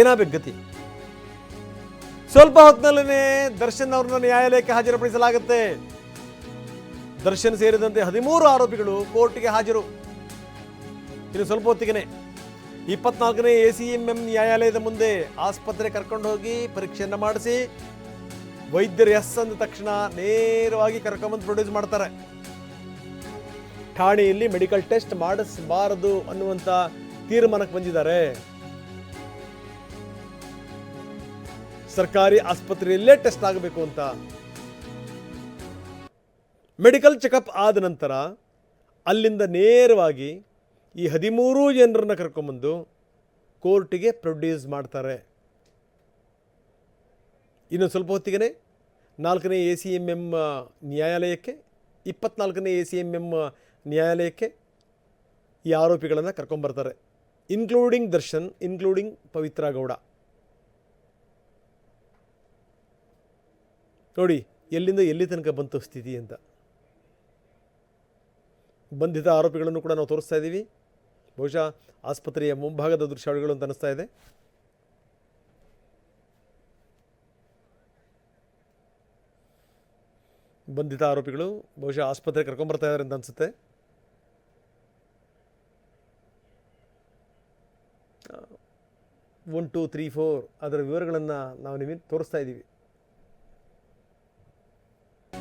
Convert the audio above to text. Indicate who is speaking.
Speaker 1: ಏನಾಗಬೇಕು ಗತಿ? ಸ್ವಲ್ಪ ಹೊತ್ತಿನಲ್ಲೇ ದರ್ಶನ್ ಅವ್ರನ್ನ ನ್ಯಾಯಾಲಯಕ್ಕೆ ಹಾಜರುಪಡಿಸಲಾಗುತ್ತೆ. ದರ್ಶನ್ ಸೇರಿದಂತೆ ಹದಿಮೂರು ಆರೋಪಿಗಳು ಕೋರ್ಟ್ಗೆ ಹಾಜರು. ಇನ್ನು ಸ್ವಲ್ಪ ಹೊತ್ತಿಗೆನೆ ಇಪ್ಪತ್ನಾಲ್ಕನೇ ಎ ಸಿ ಎಂ ಎಂ ನ್ಯಾಯಾಲಯದ ಮುಂದೆ ಆಸ್ಪತ್ರೆ ಕರ್ಕೊಂಡು ಹೋಗಿ ಪರೀಕ್ಷೆಯನ್ನು ಮಾಡಿಸಿ ವೈದ್ಯರು ಎಸ್ ಅಂದ ತಕ್ಷಣ ನೇರವಾಗಿ ಕರ್ಕೊಂಬಂದು ಪ್ರೊಡ್ಯೂಸ್ ಮಾಡ್ತಾರೆ. ಠಾಣೆಯಲ್ಲಿ ಮೆಡಿಕಲ್ ಟೆಸ್ಟ್ ಮಾಡಿಸಬಾರದು ಅನ್ನುವಂಥ ತೀರ್ಮಾನಕ್ಕೆ ಬಂದಿದ್ದಾರೆ. ಸರ್ಕಾರಿ ಆಸ್ಪತ್ರೆಯಲ್ಲೇ ಟೆಸ್ಟ್ ಆಗಬೇಕು ಅಂತ. ಮೆಡಿಕಲ್ ಚೆಕಪ್ ಆದ ನಂತರ ಅಲ್ಲಿಂದ ನೇರವಾಗಿ ಈ ಹದಿಮೂರು ಜನರನ್ನು ಕರ್ಕೊಂಬಂದು ಕೋರ್ಟಿಗೆ ಪ್ರೊಡ್ಯೂಸ್ ಮಾಡ್ತಾರೆ. ಇನ್ನು ಸ್ವಲ್ಪ ಹೊತ್ತಿಗೆ ನಾಲ್ಕನೇ ಎ ಸಿ ಎಂ ಎಂ ನ್ಯಾಯಾಲಯಕ್ಕೆ, ಇಪ್ಪತ್ನಾಲ್ಕನೇ ಎ ಸಿ ಎಂ ಎಂ ನ್ಯಾಯಾಲಯಕ್ಕೆ ಈ ಆರೋಪಿಗಳನ್ನು ಕರ್ಕೊಂಬರ್ತಾರೆ. Including Darshan including Pavithra Gowda. ನೋಡಿ, ಎಲ್ಲಿಂದ ಎಲ್ಲಿ ತನಕ ಬಂತು ಸ್ಥಿತಿ ಅಂತ. ಬಂಧಿತ ಆರೋಪಿಗಳನ್ನು ಕೂಡ ನಾವು ತೋರಿಸ್ತಾ ಇದ್ದೀವಿ. ಬಹುಶಃ ಆಸ್ಪತ್ರೆಯ ಮುಂಭಾಗದ ದೃಶ್ಯಾವಳಿಗಳು ಅಂತ ಅನ್ನಿಸ್ತಾ ಇದೆ. ಬಂಧಿತ ಆರೋಪಿಗಳು ಬಹುಶಃ ಆಸ್ಪತ್ರೆಗೆ ಕರ್ಕೊಂಬರ್ತಾ ಇದ್ದಾರೆ ಅಂತ ಅನಿಸುತ್ತೆ. ಒನ್ ಟೂ ತ್ರೀ ಫೋರ್ ಅದರ ವಿವರಗಳನ್ನು ನಾವು ನಿಮಗೆ ತೋರಿಸ್ತಾ ಇದ್ದೀವಿ.